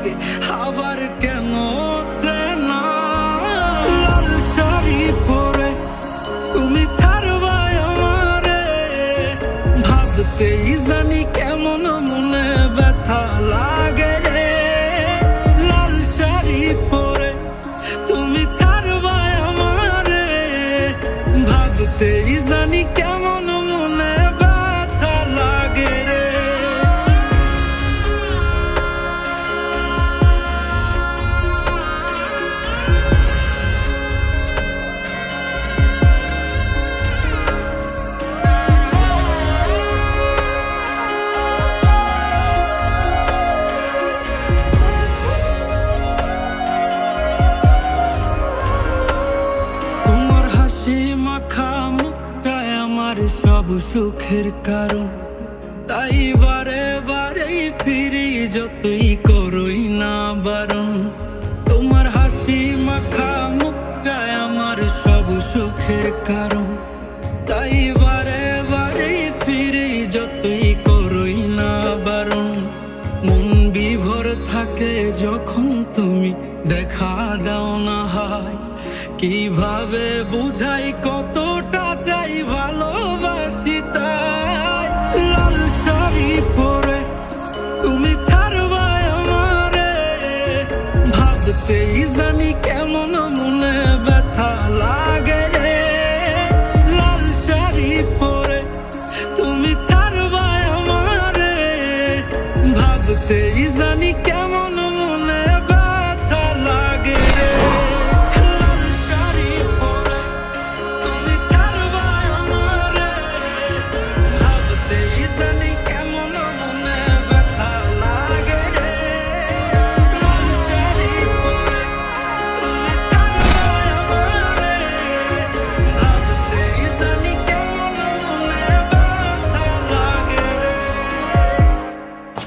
লাগে আবার কেন চেনা লাল পরে তুমি ছাড়বাই জানি কেমন মনে ব্যথা সব সুখের কারণ। তাই বারে বারে ফিরি যতই করই না বারণ। তোমার হাসি মাখা মুখটায় আমার সব সুখের কারণ। তাই বারে বারে ফিরি যতই করই না বারণ। মন বিভোর থাকে যখন তুমি দেখা দাও না হয়। কীভাবে বুঝাই কতটা কেমন মনে ব্যথা লাল শাড়ি পরে তুমি ছাড়বাই আমারে। ভাবতেই জানি কেমন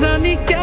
জানি কেমন